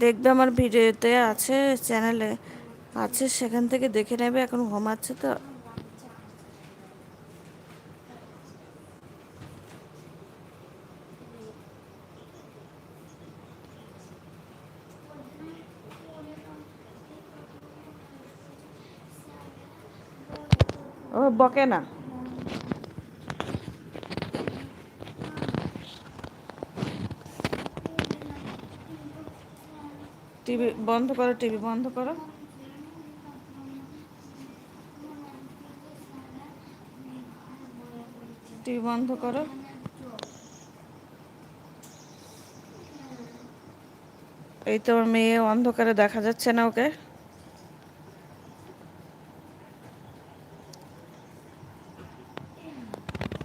দেখবে আমার ভিডিওতে আছে, চ্যানেলে আছে, সেখান থেকে দেখে নেবে, এখন ঘুমাচ্ছে তো। ও, বকে না। টিভি বন্ধ করো, টিভি বন্ধ করো। টিভি বন্ধ করো। এই তো আমার মেয়ে অন্ধকারে দেখা যাচ্ছে না ওকে।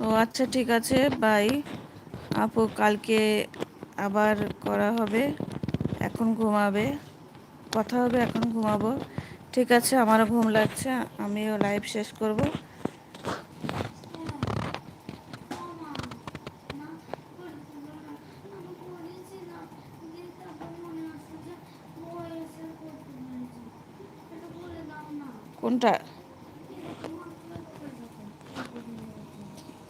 ও আচ্ছা ঠিক আছে, বাই। আপু, কালকে আবার করা হবে। এখন ঘুমাবে। কথা হবে, এখন ঘুমাবো। ঠিক আছে, আমারও ঘুম লাগছে, আমিও লাইভ শেষ করব। কোনটা?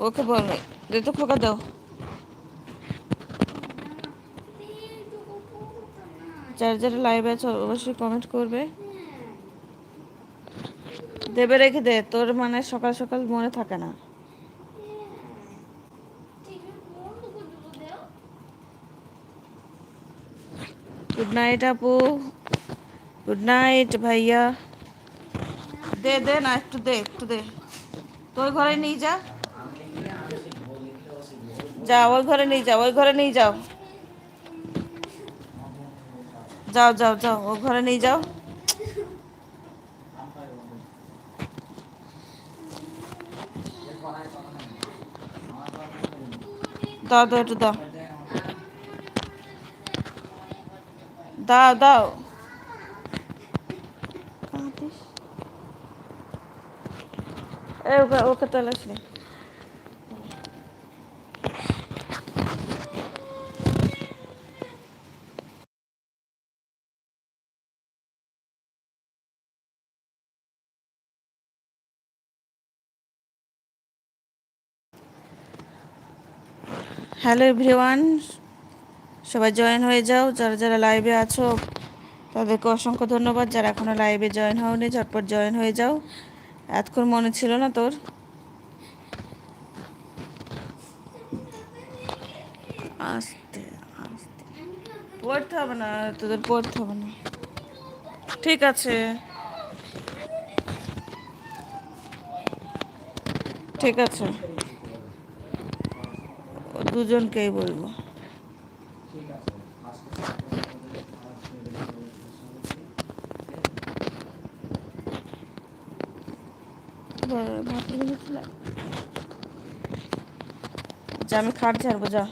ওকে বল দে তো খোকা দাও। যারা লাইভ আছে, অবশ্যই কমেন্ট করবে। দেবে রেখে দে, তোর মানে সকাল সকাল মনে থাকে না। গুড নাইট আপু। গুড নাইট ভাইয়া। দে দে না, একটু দে একটু দে। তোর ঘরে নিয়ে যা। যা ওই ঘরে নিয়ে যাও ওই ঘরে নিয়ে যাও। যাও যাও যাও, ও ঘরে নিয়ে যাও। দাও দাও, একটু দাও। দাও দাও। ওকে ওকে তাহলে হ্যালো এভরিওয়ান, সবাই জয়েন হয়ে যাও। যারা যারা লাইভে আছো, তাদেরকে অসংখ্য ধন্যবাদ। যারা এখনও লাইভে জয়েন হওনি, ঝটপট জয়েন হয়ে যাও। এতক্ষণ মনে ছিল না তোর? আস্তে আস্তে। পড়তে হবে না, তোদের পড়তে হবে না। ঠিক আছে। ঠিক আছে। দুজনকেই বলব। যা, আমি খাট ছাড়বো যা।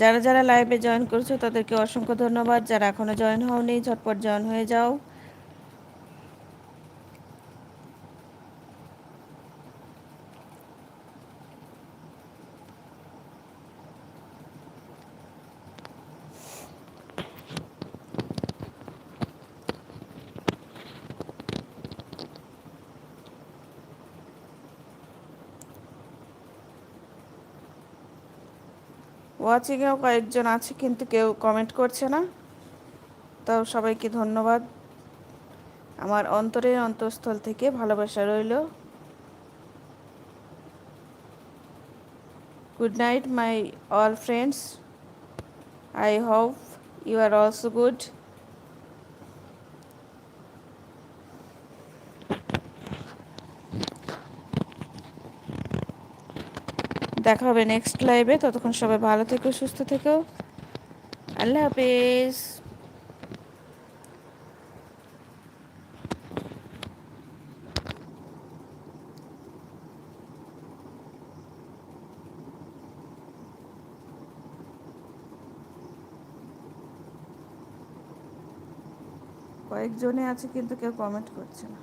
যারা যারা লাইভে জয়েন করেছ, তাদেরকে অসংখ্য ধন্যবাদ। যারা এখনও জয়েন হওনি, ঝটপট জয়েন হয়ে যাও। ওয়াচিংয়েও কয়েকজন আছে, কিন্তু কেউ কমেন্ট করছে না। তো সবাইকে ধন্যবাদ। আমার অন্তরের অন্তঃস্থল থেকে ভালোবাসা রইল। Good night my all friends I hope you are also good দেখা হবে নেক্সট লাইভে ততক্ষণ সবাই ভালো থেকো, সুস্থ থেকো। আল্লাহ হাফিজ। কয়েকজনে আছে কিন্তু কেউ কমেন্ট করছে না।